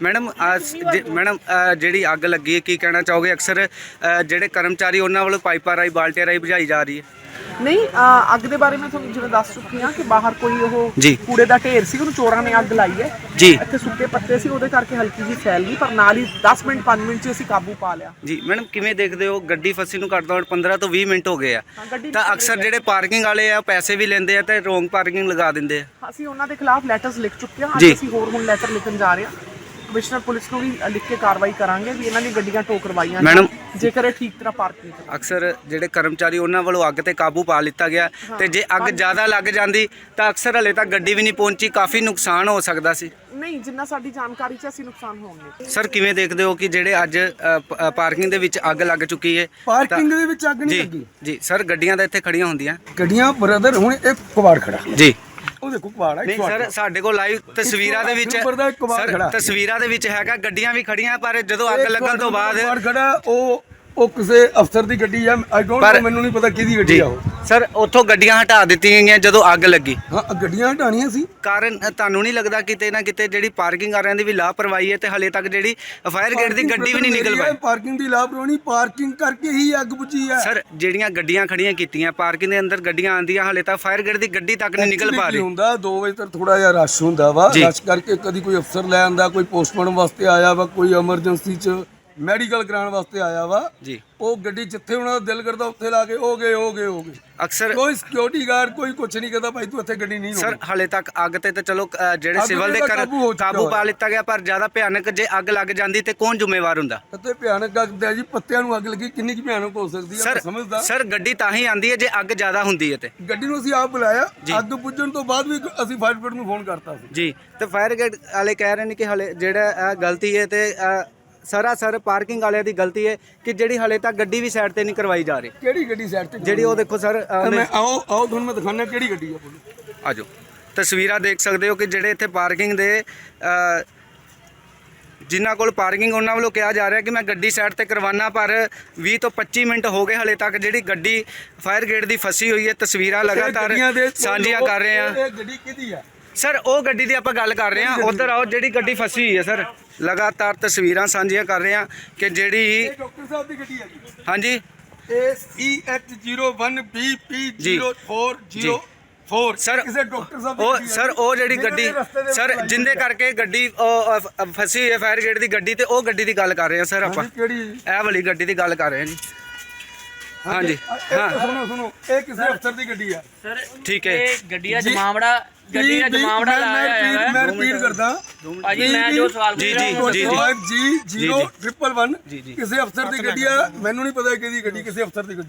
Madam madam ਜਿਹੜੀ ਅੱਗ ਲੱਗੀ ਹੈ ਕੀ ਕਹਿਣਾ ਚਾਹੋਗੇ? ਅਕਸਰ ਜਿਹੜੇ ਕਰਮਚਾਰੀ ਉਹਨਾਂ ਵੱਲੋਂ ਪਾਈਪਾਂ ਰਾਹੀਂ ਬਾਲਟੀਆਂ ਰਾਹੀਂ ਬੁਝਾਈ ਜਾ ਰਹੀ ਹੈ। ਨਹੀਂ ਅ, ਅੱਗ ਦੇ ਬਾਰੇ ਮੈਂ ਤੁਹਾਨੂੰ ਜਿਵੇਂ ਦੱਸ ਚੁੱਕੀ ਹਾਂ ਕਿ ਬਾਹਰ ਕੋਈ ਉਹ ਜੀ। ਕੂੜੇ ਦਾ ਢੇਰ ਸੀ ਉਹਨੂੰ ਚੋਰਾਂ ਨੇ ਅੱਗ ਲਾਈ ਹੈ। ਜੀ। ਇੱਥੇ ਸੁੱਕੇ ਪੱਤੇ ਸੀ ਉਹਦੇ ਕਰਕੇ ਹਲਕੀ ਜਿਹੀ ਫੈਲ ਗਈ ਪਰ ਨਾਲ ਹੀ 10 ਮਿੰਟ 5 ਮਿੰਟ 'ਚ ਅਸੀਂ ਕਾਬੂ ਪਾ ਲਿਆ। ਜੀ ਮੈਡਮ ਕਿਵੇਂ ਦੇਖਦੇ ਹੋ? ਗੱਡੀ ਫਸੀ ਨੂੰ ਤੋਂ ਘੱਟ 15 ਤੋਂ 20 ਮਿੰਟ ਹੋ ਗਏ ਆ। ਹਾਂ, ਗੱਡੀ ਤਾਂ ਅਕਸਰ। ਜਿਹੜੇ ਪਾਰਕਿੰਗ ਵਾਲੇ ਆ ਉਹ ਪੈਸੇ ਵੀ ਲੈਂਦੇ ਆ ਤੇ ਰੋਂਗ ਪਾਰਕਿੰਗ ਲਗਾ ਦਿੰਦੇ ਆ। ਅਸੀਂ ਉਹਨਾਂ ਦੇ ਖਿਲਾਫ ਲੈਟਰਸ ਲਿਖ ਚੁੱਕੇ ਹਾਂ। ਜੀ। ਅਸੀਂ ਹੋਰ ਹੁਣ ਲੈਟਰ ਲਿਖਣ ਜਾ ਰਹੇ ਹਾਂ। ਕਮਿਸ਼ਨਰ ਪੁਲਿਸ ਨੂੰ ਵੀ ਲਿਖ ਕੇ ਕਾਰਵਾਈ ਕਰਾਂਗੇ ਵੀ ਇਹਨਾਂ ਦੀ ਗੱਡੀਆਂ ਟੋ ਕਰਵਾਈਆਂ ਜਾਣ, ਮੈਡਮ- ਜੇਕਰ ਇਹ ਠੀਕ ਤਰ੍ਹਾਂ ਪਾਰਕਿੰਗ ਕਰਨ ਅਕਸਰ ਜਿਹੜੇ ਕਰਮਚਾਰੀ ਉਹਨਾਂ ਵੱਲੋਂ ਅੱਗ ਤੇ ਕਾਬੂ ਪਾ ਲਿੱਤਾ ਗਿਆ ਤੇ ਜੇ ਅੱਗ ਜ਼ਿਆਦਾ ਲੱਗ ਜਾਂਦੀ ਤਾਂ ਅਕਸਰ ਹਲੇ ਤੱਕ ਗੱਡੀ ਵੀ ਨਹੀਂ ਪਹੁੰਚੀ ਕਾਫੀ ਨੁਕਸਾਨ ਹੋ ਸਕਦਾ ਸੀ। ਨਹੀਂ ਜਿੰਨਾ ਸਾਡੀ ਜਾਣਕਾਰੀ 'ਚ ਅਸੀਂ ਨੁਕਸਾਨ ਹੋਣਗੇ। ਸਰ ਕਿਵੇਂ ਦੇਖਦੇ ਹੋ ਕਿ ਜਿਹੜੇ ਅੱਜ ਪਾਰਕਿੰਗ ਦੇ ਵਿੱਚ ਅੱਗ ਲੱਗ ਚੁੱਕੀ ਹੈ ਪਾਰਕਿੰਗ ਦੇ ਵਿੱਚ ਅੱਗ ਨਹੀਂ ਜੀ ਲੱਗੀ। ਜੀ ਸਰ ਗੱਡੀਆਂ ਤਾਂ ਇੱਥੇ ਖੜੀਆਂ ਹੁੰਦੀਆਂ। ਗੱਡੀਆਂ ਬ੍ਰਦਰ ਹੁਣ ਇੱਕ ਕਬਾੜ ਖੜਾ। ਜੀ। ਉਹ ਦੇਖੋ ਕਬਾੜ ਹੈ ਨਹੀਂ ਸਰ ਸਾਡੇ ਕੋਲ ਲਾਈਵ ਤਸਵੀਰਾਂ ਦੇ ਵਿੱਚ ਸਰ। ਤਸਵੀਰਾਂ ਦੇ ਵਿੱਚ ਹੈਗਾ ਗੱਡੀਆਂ ਵੀ ਖੜੀਆਂ ਪਰ ਜਦੋਂ ਅੱਗ ਲੱਗਣ ਤੋਂ ਬਾਅਦ ਉਹ ਉਹ ਕਿਸੇ ਅਫਸਰ ਦੀ ਗੱਡੀ ਆ ਆਈ ਡੋਨਟ ਪਰ- ਨੋ ਮੈਨੂੰ ਨਹੀਂ ਪਤਾ ਕਿਹਦੀ ਗੱਡੀ ਜੀ। ਆ ਉਹ। ਸਰ ਉੱਥੋਂ ਗੱਡੀਆਂ ਹਟਾ ਦਿੱਤੀਆਂ ਗਈਆਂ ਜਦੋਂ ਅੱਗ ਲੱਗੀ। ਹਾਂ ਗੱਡੀਆਂ ਹਟਾਣੀਆਂ ਸੀ। ਕਾਰਨ ਅ, ਤੁਹਾਨੂੰ ਨਹੀਂ ਲੱਗਦਾ ਕਿਤੇ ਨਾ ਕਿਤੇ ਜਿਹੜੀ ਪਾਰਕਿੰਗ ਵਾਲਿਆਂ ਦੀ ਵੀ ਲਾਪਰਵਾਹੀ ਹੈ ਤੇ ਹਲੇ ਤੱਕ ਜਿਹੜੀ ਫਾਇਰ ਗੇਟ ਦੀ ਗੱਡੀ ਵੀ ਨਹੀਂ ਨਿਕਲ ਪਾਈ ਪਾਰਕਿੰਗ ਦੀ ਲਾਪਰਵਾਹੀ ਪਾਰਕਿੰਗ ਕਰਕੇ ਹੀ ਅੱਗ ਬੁਝੀ ਹੈ। ਸਰ ਜਿਹੜੀਆਂ ਗੱਡੀਆਂ ਖੜੀਆਂ ਕੀਤੀਆਂ ਪਾਰਕਿੰਗ ਦੇ ਅੰਦਰ ਗੱਡੀਆਂ ਆਂਦੀਆਂ ਹਲੇ ਤੱਕ ਫਾਇਰ ਗੇਟ ਦੀ ਗੱਡੀ ਤੱਕ ਨਹੀਂ ਨਿਕਲ ਪਾ ਕੀ ਰਹੀ। ਹੁੰਦਾ? 2 ਵਜੇ ਤੱਕ ਥੋੜਾ ਜਿਹਾ ਰਸ਼ ਹੁੰਦਾ ਵਾ। ਜੀ। ਰਸ਼ ਕਰਕੇ ਕਦੀ ਕੋਈ ਅਫਸਰ ਲੈ ਆਂਦਾ ਕੋਈ ਪੋਸਟਮਾਰਟਮ ਵਾਸਤੇ ਆਇਆ ਵਾ ਕੋਈ ਐਮਰਜੈਂਸੀ ਚ। ਮੈਡੀਕਲ ਕਰਾਉਣ ਵਾਸਤੇ ਆਇਆ ਵਾ। ਜੀ। ਉਹ ਗੱਡੀ ਜਿੱਥੇ ਉਹਨਾਂ ਦਾ ਦਿਲ ਕਰਦਾ ਉੱਥੇ ਲਾ ਕੇ ਹੋ ਗਏ ਹੋ ਗਏ ਹੋ ਗਏ। ਅਕਸਰ ਕੋਈ ਸਿਕਿਉਰਿਟੀ ਗਾਰਡ ਕੋਈ ਕੁਛ ਨਹੀਂ ਕਹਿੰਦਾ ਭਾਈ ਤੂੰ ਇੱਥੇ ਗੱਡੀ ਨਹੀਂ ਸਰ ਹਲੇ ਤੱਕ ਅੱਗ ਤੇ ਤਾਂ ਚਲੋ ਅ, ਜਿਹੜੇ ਅੱਗ ਸਿਵਲ ਦੇ ਤੇ ਕਰ ਕਾਬੂ ਹੋ ਚੁੱਕਾ ਕਾਬੂ ਪਾ। ਲਿੱਤਾ ਗਿਆ ਪਰ ਜ਼ਿਆਦਾ ਭਿਆਨਕ ਜੇ ਅੱਗ ਲੱਗ ਜਾਂਦੀ ਤੇ ਕੌਣ ਜ਼ਿੰਮੇਵਾਰ ਹੁੰਦਾ? ਅਤੇ ਭਿਆਨਕ ਅੱਗ ਦਾ ਜੀ ਪੱਤਿਆਂ ਨੂੰ ਅੱਗ ਲੱਗੀ ਕਿੰਨੀ ਕੁ ਭਿਆਨਕ ਹੋ ਸਕਦੀ ਹੈ ਸਰ ਮੈਂ ਸਮਝਦਾ। ਸਰ ਗੱਡੀ ਤਾਂ ਹੀ ਆਂਦੀ ਹੈ ਜੇ ਅੱਗ ਜ਼ਿਆਦਾ ਹੁੰਦੀ ਹੈ ਤੇ। ਗੱਡੀ ਨੂੰ ਅਸੀਂ ਆਪ ਬੁਲਾਇਆ ਅੱਗ ਪੁੱਜਣ ਤੋਂ ਬਾਅਦ ਵੀ ਅਸੀਂ ਫਾਇਰ ਬ੍ਰਿਗੇਡ ਨੂੰ ਫੋਨ ਕਰਤਾ ਸੀ। ਜੀ ਤੇ ਫਾਇਰ ਗੇਟ ਵਾਲੇ ਕਹਿ ਰਹੇ ਨੇ ਕਿ ਹਲੇ ਜਿਹੜਾ ਇਹ ਗਲਤੀ ਹੈ ਤੇ ਅ, ਸਰਾਸਰ ਪਾਰਕਿੰਗ ਵਾਲਿਆਂ ਦੀ ਗਲਤੀ ਹੈ ਕਿ ਜਿਹੜੀ ਹਲੇ ਤੱਕ ਗੱਡੀ ਵੀ ਸਾਈਡ ਤੇ ਨਹੀਂ ਕਰਵਾਈ ਜਾ ਰਹੀ। ਕਿਹੜੀ ਗੱਡੀ ਸਾਈਡ ਤੇ ਜਿਹੜੀ ਉਹ ਦੇਖੋ ਸਰ ਮੈਂ ਆਓ ਆਓ ਤੁਹਾਨੂੰ ਮੈਂ ਦਿਖਾਣਾ ਕਿਹੜੀ ਗੱਡੀ ਆ ਬੋਲੋ। ਆਜੋ। ਤਸਵੀਰਾਂ ਦੇਖ ਸਕਦੇ ਹੋ ਕਿ ਜਿਹੜੇ ਇੱਥੇ ਪਾਰਕਿੰਗ ਦੇ ਅ, ਜਿਨ੍ਹਾਂ ਕੋਲ ਪਾਰਕਿੰਗ ਉਹਨਾਂ ਵੱਲੋਂ ਕਿਹਾ ਜਾ ਰਿਹਾ ਕਿ ਮੈਂ ਗੱਡੀ ਸਾਈਡ ਤੇ ਕਰਵਾਨਾ ਪਰ 20 ਤੋਂ 25 ਮਿੰਟ ਹੋ ਗਏ ਹਲੇ ਤੱਕ ਜਿਹੜੀ ਗੱਡੀ ਫਾਇਰ ਗੇਟ ਦੀ ਫਸੀ ਹੋਈ ਹੈ। ਤਸਵੀਰਾਂ ਲਗਾਤਾਰ ਗੱਡੀਆਂ ਦੇ ਸਾਂਝੀਆਂ ਕਰ ਰਹੇ ਆ ਇਹ ਗੱਡੀ ਕਿਹਦੀ ਆ? ਸਰ ਉਹ ਗੱਡੀ ਦੀ ਆਪਾਂ ਗੱਲ ਕਰ ਰਹੇ ਹਾਂ। ਉਧਰ ਆਓ ਜਿਹੜੀ ਗੱਡੀ ਫਸੀ ਹੋਈ ਹੈ ਸਰ। ਲਗਾਤਾਰ ਤਸਵੀਰਾਂ ਸਾਂਝੀਆਂ ਕਰ ਰਹੇ ਹਾਂ ਕਿ ਜਿਹੜੀ ਇਹ ਡਾਕਟਰ ਸਾਹਿਬ ਦੀ ਗੱਡੀ ਆ ਜੀ। ਹਾਂਜੀ। ਇਹ CH01BP0404 ਸਰ ਕਿਸੇ ਡਾਕਟਰ ਸਾਹਿਬ ਉਹ ਆ ਸਰ। ਉਹ ਜਿਹੜੀ ਗੱਡੀ ਸਰ ਜਿੰਦੇ ਕਰਕੇ ਗੱਡੀ ਫਸੀ ਹੋਈ ਹੈ ਫਾਇਰ ਗੇਟ ਦੀ ਗੱਡੀ ਤੇ ਉਹ ਗੱਡੀ ਦੀ ਗੱਲ ਕਰ ਰਹੇ ਹਾਂ ਸਰ ਆਪਾਂ। ਕਿਹੜੀ? ਇਹ ਵਾਲੀ ਗੱਡੀ ਦੀ ਗੱਲ ਕਰ ਰਹੇ ਹਾਂ ਜੀ। ਹਾਂਜੀ ਹਾਂ ਹਾਂ। ਸੁਣੋ ਸੁਣੋ ਇਹ ਕਿਸੇ ਅਫਸਰ ਦੀ ਗੱਡੀ ਆ। ਸਰ ਠੀਕ ਹੈ। ਇਹ ਗੱਡੀ ਦਾ। ਜਮਾਵੜਾ ਗੱਡੀ ਦਾ ਜਮਾਵੜਾ ਮੈਂ- ਲਾਇਆ ਮੈਂ ਹੋਇਆ ਹੈ। ਮੈਂ ਰਿਪੀਟ ਕਰਦਾ। ਭਾਜੀ ਮੈਂ ਜੋ ਸਵਾਲ ਪੁੱਛ ਰਿਹਾ ਜੀ, ਉਹ ਜੀ, ਜੀ। ਜੀ 0 1 ਜੀ, ਜੀ। ਕਿਸੇ ਅਫਸਰ ਦੀ ਗੱਡੀ ਆ ਮੈਨੂੰ ਨਹੀਂ ਪਤਾ ਕਿਹਦੀ ਗੱਡੀ ਕਿਸੇ ਅਫਸਰ ਦੀ ਗੱਡੀ।